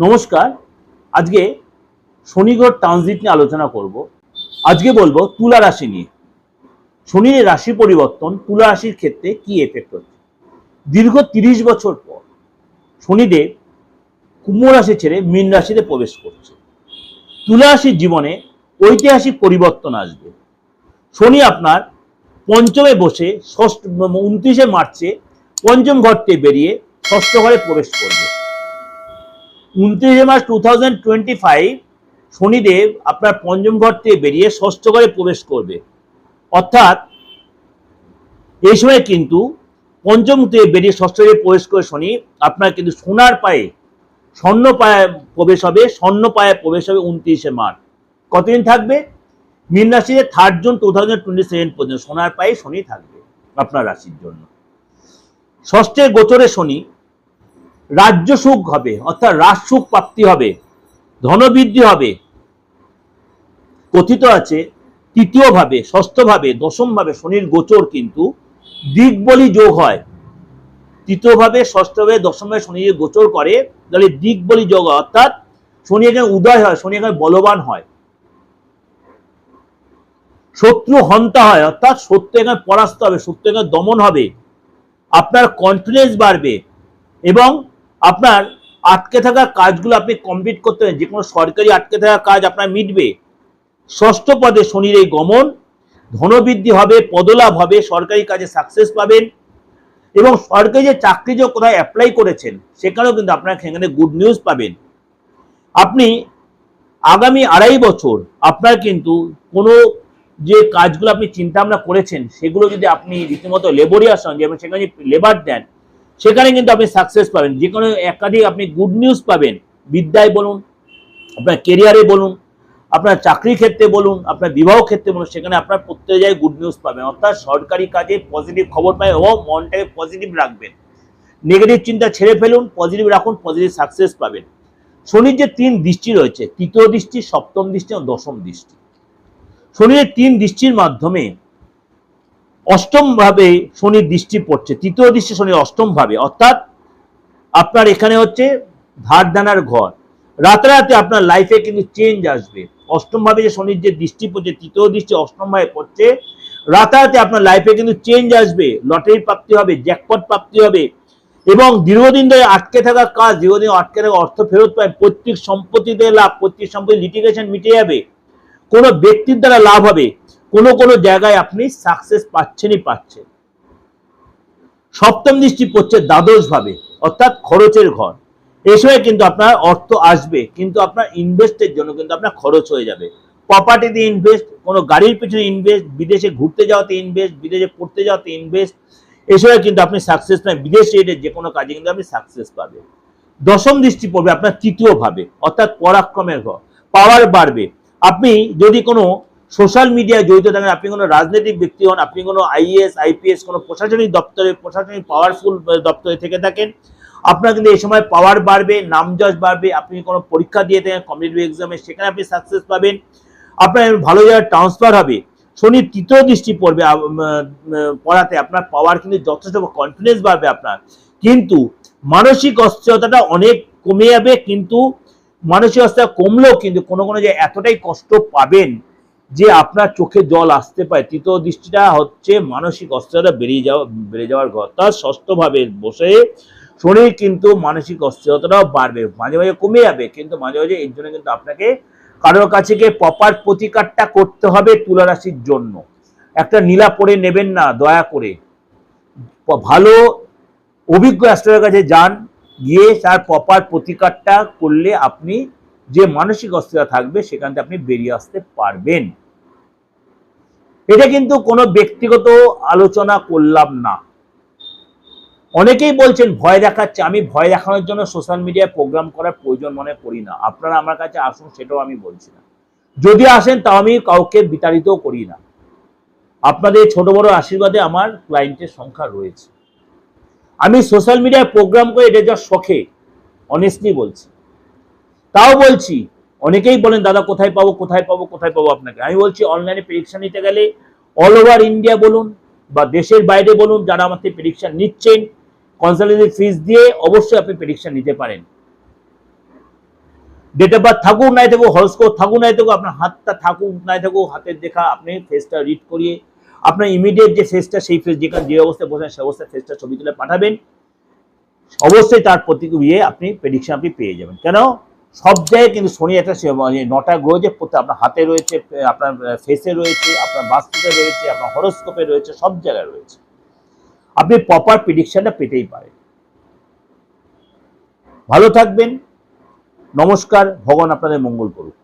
নমস্কার। আজকে শনিগড় ট্রানজিট নিয়ে আলোচনা করব। আজকে বলব তুলা রাশি নিয়ে। শনির রাশি পরিবর্তন তুলা রাশির ক্ষেত্রে কি এফেক্ট হচ্ছে দীর্ঘ তিরিশ বছর পর শনিদেব কুম্ভ রাশি ছেড়ে মীন রাশিতে প্রবেশ করছে। তুলা রাশির জীবনে ঐতিহাসিক পরিবর্তন আসবে। শনি আপনার পঞ্চমে বসে ষষ্ঠ উনত্রিশে মার্চে পঞ্চম ঘরতে বেরিয়ে ষষ্ঠ ঘরে প্রবেশ করবে। উনত্রিশে March two thousand twenty five Shanidev আপনার পঞ্চম ঘর থেকে বেরিয়ে ষষ্ঠ ঘরে প্রবেশ করবে। অর্থাৎ এই সময় কিন্তু পঞ্চম থেকে বেরিয়ে ষষ্ঠ ঘরে প্রবেশ করে শনি আপনার কিন্তু সোনার পায়ে, স্বর্ণ পায়ে প্রবেশ হবে, স্বর্ণ পায়ে প্রবেশ হবে উনত্রিশে মার্চ। কতদিন থাকবে? মীন রাশিতে third June two thousand twenty seven পর্যন্ত সোনার পায়ে শনি থাকবে আপনার রাশির জন্য। ষষ্ঠের গোচরে শনি রাজ্য সুখ হবে, অর্থাৎ রাজ সুখ প্রাপ্তি হবে ধনবৃদ্ধি হবে। কথিত আছে তৃতীয় ভাবে ষষ্ঠ ভাবে দশম ভাবে শনির গোচর কিন্তু দিকবলি যোগ হয়। তৃতীয় ভাবে ষষ্ঠ ভাবে দশম ভাবে শনি গোচর করে, তাহলে দিকবলি যোগ হয়, অর্থাৎ শনি এখানে উদয় হয়, শনি এখানে বলবান হয়। শত্রু হন্তা হয়, অর্থাৎ সত্য এখানে পরাস্ত হবে সত্য এখানে দমন হবে। আপনার কনফিডেন্স বাড়বে এবং আপনার আটকে থাকা কাজগুলো আপনি কমপ্লিট করতে পারেন। যে কোনো সরকারি আটকে থাকা কাজ আপনার মিটবে। ষষ্ঠ পদে শনির এই গমন, ধনবৃদ্ধি হবে, পদলাভ হবে, সরকারি কাজে সাকসেস পাবেন এবং সরকারি যে চাকরি যে কোথায় অ্যাপ্লাই করেছেন, সেখানেও কিন্তু আপনার সেখানে গুড নিউজ পাবেন। আপনি আগামী আড়াই বছর আপনার কিন্তু কোনো যে কাজগুলো আপনি চিন্তা ভাবনা করেছেন, সেগুলো যদি আপনি রীতিমতো লেবরিয়াস হন যেমন সেখানে লেবার দেন সেখানে কিন্তু আপনি সাকসেস পাবেন। যে কোনো একাধিক আপনি গুড নিউজ পাবেন। বিদ্যায় বলুন, আপনার কেরিয়ারে বলুন, আপনার চাকরি ক্ষেত্রে বলুন, আপনার বিবাহ ক্ষেত্রে বলুন, সেখানে আপনার প্রত্যেক জায়গায় গুড নিউজ পাবেন। অর্থাৎ সরকারি কাজে পজিটিভ খবর পাবেন এবং মনটাকে পজিটিভ রাখবেন। নেগেটিভ চিন্তা ছেড়ে ফেলুন পজিটিভ রাখুন পজিটিভ সাকসেস পাবেন। শনির যে তিন দৃষ্টি রয়েছে, তৃতীয় দৃষ্টি, সপ্তম দৃষ্টি এবং দশম দৃষ্টি। শনির তিন দৃষ্টির মাধ্যমে অষ্টম ভাবে শনির দৃষ্টি পড়ছে। তৃতীয় দৃষ্টি শনির অষ্টম ভাবে অর্থাৎ আপনার এখানে হচ্ছে ধার দানার ঘর। রাতারাতি আপনার লাইফে কিন্তু চেঞ্জ আসবে। অষ্টম ভাবে যে শনির যে দৃষ্টি পড়ছে, তৃতীয় দৃষ্টি অষ্টম ভাবে পড়ছে, রাতারাতি আপনার লাইফে কিন্তু চেঞ্জ আসবে। লটারির প্রাপ্তি হবে জ্যাকপট প্রাপ্তি হবে এবং দীর্ঘদিন ধরে আটকে থাকা কাজ, দীর্ঘদিন আটকে থাকা অর্থ ফেরত পায়, পৈতৃক সম্পত্তিতে লাভ, পৈতৃক সম্পত্তি লিটিগেশন মিটে যাবে। কোনো ব্যক্তির দ্বারা লাভ হবে। কোনো কোনো জায়গায় আপনি সাকসেস পাচ্ছেনই পাচ্ছেন। সপ্তম দৃষ্টি পড়ছে দ্বাদশ ভাবে অর্থাৎ খরচের ঘর। এই সময় কিন্তু আপনার অর্থ আসবে, কিন্তু আপনার ইনভেস্টের জন্য কিন্তু আপনার খরচ হয়ে যাবে। প্রপার্টিতে ইনভেস্ট কোনো গাড়ির পিছনে ইনভেস্ট বিদেশে ঘুরতে যাওয়াতে ইনভেস্ট বিদেশে পড়তে যাওয়াতে ইনভেস্ট সময় কিন্তু আপনি সাকসেস পাবেন বিদেশ রেটের যে কোনো কাজে কিন্তু আপনি সাকসেস পাবেন। দশম দৃষ্টি পড়বে আপনার তৃতীয় ভাবে অর্থাৎ পরাক্রমের ঘর পাওয়ার বাড়বে। আপনি যদি কোনো সোশ্যাল মিডিয়ায় জড়িত থাকেন, আপনি কোনো রাজনৈতিক ব্যক্তি হন, আপনি কোনো আইএস আইপিএস কোনো প্রশাসনিক দপ্তরে, প্রশাসনিক পাওয়ারফুল দপ্তরে থেকে থাকেন, আপনার কিন্তু এই সময় পাওয়ার বাড়বে নাম যশ বাড়বে, আপনি কোনো পরীক্ষা দিয়ে থাকেন কম্পিটিটিভ এক্সামে সেখানে আপনি সাকসেস পাবেন, আপনার ভালো জায়গায় ট্রান্সফার হবে শনির তৃতীয় দৃষ্টি পড়বে পড়াতে, আপনার পাওয়ার কিন্তু যথেষ্ট কনফিডেন্স বাড়বে আপনার, কিন্তু মানসিক অস্থিরতাটা অনেক কমে যাবে, কিন্তু মানসিক অস্থিরতা কমলেও কিন্তু কোনো কোনো যে এতটাই কষ্ট পাবেন যে আপনার চোখে জল আসতে পারে, তৃতীয় দৃষ্টিটা হচ্ছে মানসিক অস্থিরতা বেরিয়ে যাওয়া, বেড়ে যাওয়ার ঘর। তার ষষ্ঠভাবে বসে শরীর কিন্তু মানসিক অস্থিরতাটাও বাড়বে, মাঝে মাঝে কমে যাবে, কিন্তু মাঝে মাঝে এর জন্য কিন্তু আপনাকে কারোর কাছে গিয়ে প্রপার প্রতিকারটা করতে হবে তুলা রাশির জন্য। একটা নীলা পরে নেবেন না, দয়া করে। ভালো অভিজ্ঞ অ্যাস্ট্রোলজার কাছে যান, গিয়ে তার প্রপার প্রতিকারটা করলে আপনি যে মানসিক অস্থিরতা থাকবে, সেখান থেকে আপনি বেরিয়ে আসতে পারবেন। এটা কিন্তু কোনো ব্যক্তিগত আলোচনা করলাম না। অনেকেই বলছেন, ভয় দেখাচ্ছে। আমি ভয় দেখানোর জন্য সোশ্যাল মিডিয়ায় প্রোগ্রাম করার প্রয়োজন মনে করি না। আপনারা আমার কাছে আসুন, সেটাও আমি বলছি না। যদি আসেন, তাও আমি কাউকে বিতাড়িতও করি না। আপনাদের ছোট বড় আশীর্বাদে আমার ক্লায়েন্টের সংখ্যা রয়েছে। আমি সোশ্যাল মিডিয়ায় প্রোগ্রাম করে এটা যা শখে অনেস্টলি বলছি। তাও বলছি অনেকেই বলেন, দাদা, কোথায় পাবো কোথায় পাবো কোথায় পাবো আপনাকে? আমি বলছি, অনলাইনে প্রেডিকশন নিতে গেলে অল ওভার ইন্ডিয়া বলুন বা দেশের বাইরে বলুন, যারা আমার থেকে প্রেডিকশন নিচ্ছেন কনসালটেন্সি ফিস দিয়ে অবশ্যই আপনি প্রেডিকশন নিতে পারেন। ডেট অফ বার্থ থাকুক নাই থাকুক হরস্কোপ থাকুক নাই থাকুক, আপনার হাতটা থাকুক নাই থাকুক, হাতের দেখা আপনি ফেসটা রিড করিয়ে, আপনার ইমিডিয়েট যে ফেসটা সেই ফেস যেখানে যে অবস্থায় বসেন সেই অবস্থায় ফেসটা ছবি তুলে পাঠাবেন। অবশ্যই তার প্রতিক্রিয়ে আপনি প্রেডিকশন আপনি পেয়ে যাবেন। কেন? সব জায়গায় কিন্তু শনি একটা মানে নটা গ্রহ যে আপনার হাতে রয়েছে, আপনার ফেসে রয়েছে, আপনার বাস্তুতে রয়েছে, আপনার হরস্কোপে রয়েছে, সব জায়গায় রয়েছে। আপনি প্রপার প্রিডিকশনটা পেতেই পারেন। ভালো থাকবেন। নমস্কার। ভগবান আপনাদের মঙ্গল করুক।